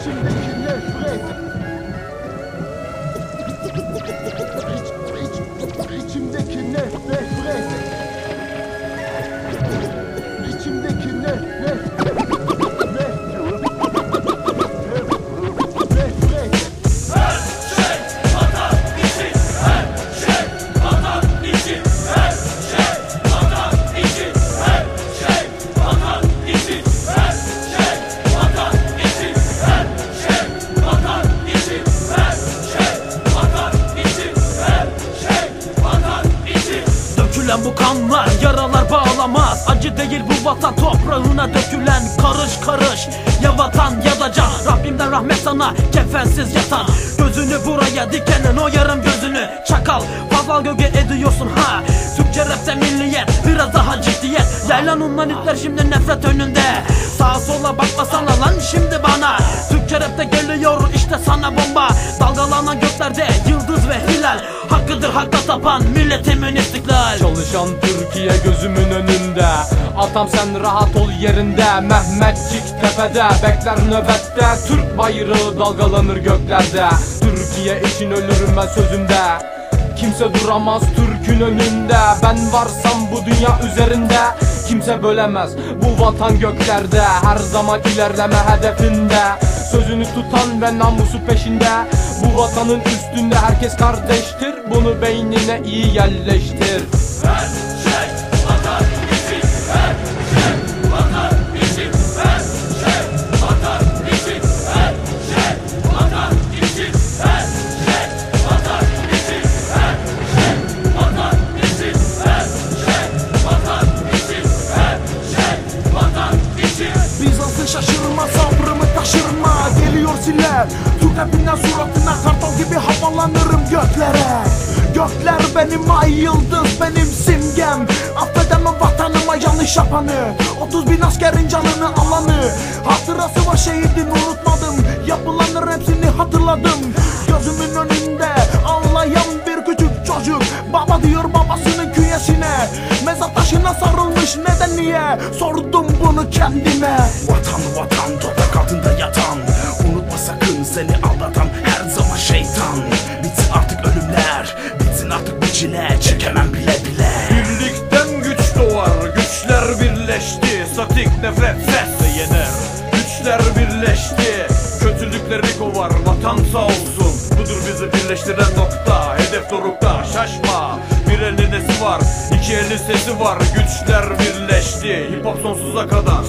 İçimdeki nefret Acı değil bu vatan toprağına dökülen karış karış. Ya vatan ya da can Rabbimden rahmet sana kefensiz yatan. Gözünü buraya dikenin o yarım gözünü Çakal. Fazla göge ediyorsun ha Türkçe rapte milliyet biraz daha ciddiyet. Yaylan ondan itler şimdi nefret önünde. Sağa sola bakmasana lan şimdi bana Tapan milletimin istiklal Çalışan Türkiye gözümün önünde. Atam sen rahat ol yerinde. Mehmetçik tepede. Bekler nöbette. Türk bayrağı dalgalanır göklerde. Türkiye için ölürüm ben sözümde Kimse duramaz Türk'ün önünde. Ben varsam bu dünya üzerinde Kimse bölemez bu vatan göklerde. Her zaman ilerleme hedefinde. Sözünü tutan ve namusu peşinde. Bu vatanın üstünde herkes kardeştir. Bunu beynine iyi yerleştir. Bizans'ın rapinden suratına kartal gibi havalanırım göklere. Gökler benim ay yıldız benim simgem. Affedemem vatanıma yanlış yapanı 30 bin askerin canını alanı. Hatırası var şehidin unutmadım. Yapılanır hepsini hatırladım. Gözümün önünde ağlayan bir küçük çocuk. Baba diyor babasının künyesine. Mezar taşına sarılmış neden niye? Sordum bunu kendime. Vatan vatan toprak seni aldatan her zaman şeytan. Bitsin artık ölümler Bitsin artık bu Çekemem bile bile. Birlikten güç doğar, güçler birleşti. Statik nefret sesle yener Güçler birleşti, kötülükleri kovar Vatan sağ olsun, budur bizi birleştiren nokta Hedef dorukta, şaşma. Bir elin nesi var, iki elin sesi var. Güçler birleşti, hip hop sonsuza kadar